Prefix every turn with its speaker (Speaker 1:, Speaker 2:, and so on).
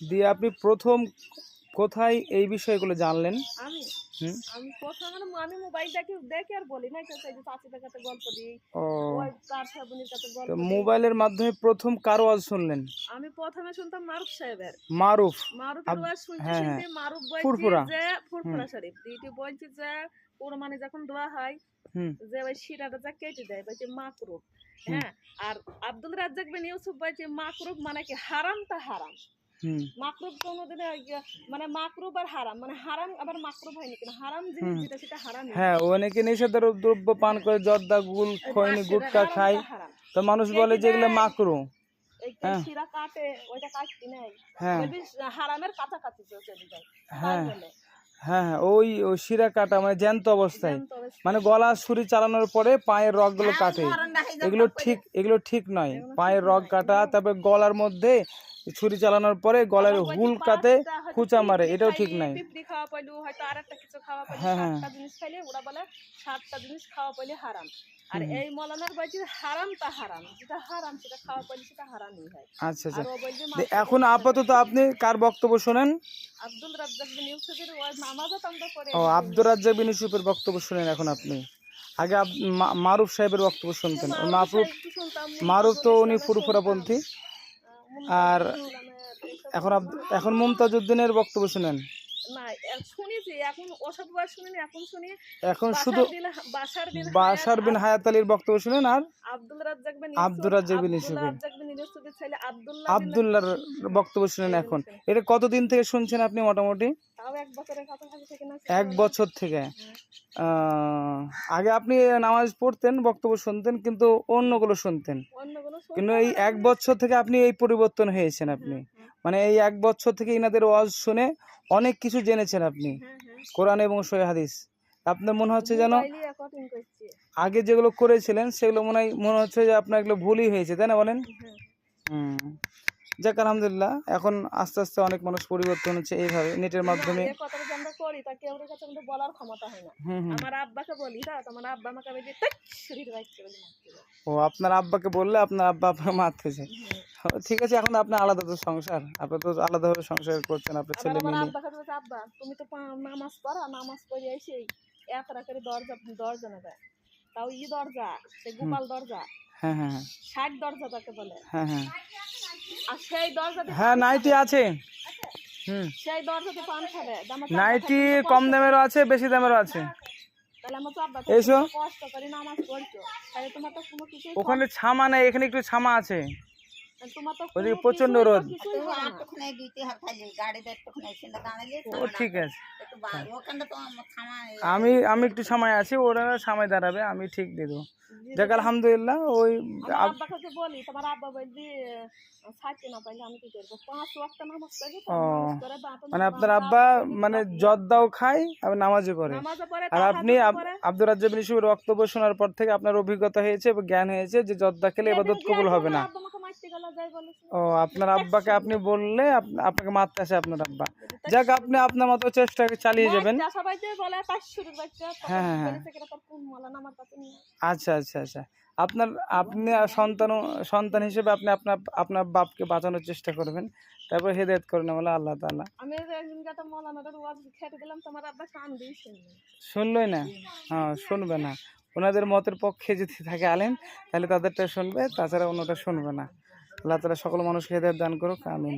Speaker 1: দিয়ে আপনি প্রথম কোথায় এই বিষয়গুলো জানলেন?
Speaker 2: আমি? আমি প্রথম আমি মোবাইল দেখে আর বলি না চাচিদের কাছে গল্প দিই তার সাবুনের কাছে গল্প
Speaker 1: মোবাইলের মাধ্যমে প্রথম কার ওয়াজ শুনলেন?
Speaker 2: আমি প্রথমে শুনতাম মারুফ সাহেবের।
Speaker 1: মারুফ।
Speaker 2: মারুফের ওয়াজ শুনতে
Speaker 1: হ্যাঁ,
Speaker 2: শুনতে মারুফ
Speaker 1: ফুরফুরা।
Speaker 2: যে ফুরফুরা শরীফ। দিদি বলছে যে কোরবানি যখন দোয়া হয় যে ওই শিরাটা যা কেটে দেয় বলছে মাকরুব হ্যাঁ আর আব্দুল রাজ্জাক বিন ইউসুফ বলছে মাকরুব মানে কি হারাম তা হারাম। মাকরুব কোনোদিন মানে মাকরুব আর হারাম মানে হারাম আবার মাকরুব হয়নি কিন্তু হারাম জিনিস যেটা সেটা হারাম
Speaker 1: হ্যাঁ অনেকে নেশাদার দ্রব্য পান করে জর্দা গুল খৈনি গুটকা খায়। তো মানুষ বলে যে এগুলো মাকরু হ্যাঁ।
Speaker 2: শিরা কাটে ওইটা কাটতে নেই।
Speaker 1: হ্যাঁ।
Speaker 2: হারামের কাছাকাছি চলে যায়
Speaker 1: হ্যাঁ। হ্যাঁ হ্যাঁ ওই ওই শিরা কাটা মানে জ্যান্ত অবস্থায়। মানে গলা ছুরি চালানোর পরে পায়ের রগগুলো কাটে। এগুলো ঠিক এগুলো ঠিক নয়। পায়ের রগ কাটা তারপরে গলার মধ্যে ছুরি চালানোর পরে গলার
Speaker 2: আবার
Speaker 1: হুল কাতে
Speaker 2: পাঁচটা
Speaker 1: খুঁচা মারে এটাও ঠিক নাই।
Speaker 2: খাওয়া পাইলো হয়তো আর একটা কিছু খাওয়া
Speaker 1: হ্যাঁ, হ্যাঁ।
Speaker 2: জিনিস খাইলে ওরা বলে সাতটা জিনিস খাওয়া পাইলে হারাম। আর এই মলানার বলছে হারাম তা হারাম যেটা হারাম সেটা খাওয়া পাইলে সেটা হারামই হয়।
Speaker 1: আচ্ছা আচ্ছা। এখন আপাতত আপনি কার বক্তব্য শোনেন?
Speaker 2: আব্দুল রাজ্জাক বিন ইউসুফের ওই নামাজও আমরা পড়ে
Speaker 1: ও আব্দুর রাজ্জাক বিন ইউসুফের বক্তব্য শুনেন এখন আপনি। আগে মারুফ সাহেবের বক্তব্য শুনতেন। ওই মারুফ মারুফ তো উনি ফুরফুরাপন্থী। আর এখন এখন মুমতাজ উদ্দিনের বক্তব্য শুনেন।
Speaker 2: এখন
Speaker 1: শুধু
Speaker 2: বিন হায়াত,
Speaker 1: আলীর বক্তব্য শুনেন আর
Speaker 2: আব্দুল রাজ্জাক বিন
Speaker 1: ইউসুফের। আবদুল্লাহর বক্তব্য শুনেন এখন। এটা কতদিন থেকে শুনছেন আপনি মোটামুটি?
Speaker 2: এক
Speaker 1: বছর থেকে। আগে আপনি নামাজ পড়তেন বক্তব্য শুনতেন কিন্তু অন্যগুলো শুনতেন। কিন্তু এই এক বছর থেকে আপনি এই পরিবর্তন হয়েছেন আপনি। মানে এই এক বছর থেকে ইনাদের ওয়াজ শুনে অনেক কিছু জেনেছেন আপনি।
Speaker 2: হ্যাঁ হ্যাঁ।
Speaker 1: কোরআন এবং সহি হাদিস। আপনার মনে হচ্ছে যেন আগে যেগুলো করেছিলেন সেগুলো মনে হয় মনে হচ্ছে যে আপনার এগুলো ভুলই হয়েছে তাই না বলেন?
Speaker 2: হ্যাঁ।
Speaker 1: হুম। যাক আলহামদুলিল্লাহ। এখন আস্তে আস্তে অনেক মানুষ পরিবর্তন হচ্ছে এইভাবে। নেটের মাধ্যমে
Speaker 2: হয় না। মারতে।
Speaker 1: ও আপনার আব্বাকে বললে আপনার আব্বা আপনার
Speaker 2: হুম।
Speaker 1: ও, ঠিক আছে এখন আপনার আলাদা তো সংসার। আপনি তো আলাদাভাবে সংসার করছেন আপনার ছেলে মেয়ে
Speaker 2: আব্বা তুমি তো নামাজ পড়া নামাজ পড়ে এসে এক রাখারে দরজা দরজা নেবে তাও ই দরজা গোপাল দরজা
Speaker 1: হ্যাঁ হ্যাঁ হ্যাঁ।
Speaker 2: ষাট দরজা তাকে বলে।
Speaker 1: হ্যাঁ হ্যাঁ।
Speaker 2: আর সেই দরজাতে
Speaker 1: হ্যাঁ নাইটি আছে। হুম।
Speaker 2: সেই দরজাতে পান খাবে যে আমার তো
Speaker 1: নাইটি কম দামেরও আছে বেশি দামেরও আছে।
Speaker 2: তাহলে আমার তো আব্বা তো
Speaker 1: এসো।
Speaker 2: কষ্ট করে নামাজ পড়ছো। তাহলে তোমার তো কোনো কিছুই
Speaker 1: ওখানে ছামা নেই এখানে একটু ছামা আছে। ওদিকে
Speaker 2: কোনো
Speaker 1: প্রচণ্ড রোদ।
Speaker 3: দাঁড়ালে
Speaker 1: ও ঠিক আছে। আমি আমি একটু সময় আছি ওরা সময় দাঁড়াবে আমি ঠিক দিয়ে দেবো। যাক আলহামদুলিল্লাহ ওই
Speaker 2: আব্বাকে বলি তোমার আব্বা বলছি ছাড়তে না পাইলে আমি কি করব? পাঁচ ওয়াক্ত নামাজ পড়ি
Speaker 1: ও,
Speaker 2: নামাজ করে দাঁত
Speaker 1: মানে আপনার আব্বা মানে জর্দাও খায় আবার নামাজও পড়ে। আর আপনি আব- আব্দুর রাজ্জাক বিন ইউসুফের বক্তব্য শোনার পর থেকে আপনার অভিজ্ঞতা হয়েছে এবং জ্ঞান হয়েছে যে জর্দা খেলে এবাদত কবুল হবে না। ও আপনার আব্বাকে আপনি বললে আপনাকে মারতে আসে আপনার আব্বা। যাক আপনি আপনার মতো চেষ্টা চালিয়ে যাবেন। হ্যাঁ, হ্যাঁ, হ্যাঁ। আচ্ছা আচ্ছা আচ্ছা। আপনার আপনি সন্তান সন্তান হিসেবে আপনি আপনার আপনার বাপকে বাঁচানোর চেষ্টা করবেন। তারপর হেদায়ত করে বলে আল্লাহ তাআলা।
Speaker 2: আমি দিলাম তোমার আব্বা কান
Speaker 1: শুনলই না? হ্যাঁ শুনবে না। ওনাদের মতের পক্ষে যদি থাকে আলেন তাহলে তাদেরটা শুনবে তাছাড়া অন্যটা শুনবে না। আল্লাহ তালা সকল মানুষকে হেদায়ত দান করুক আমিন।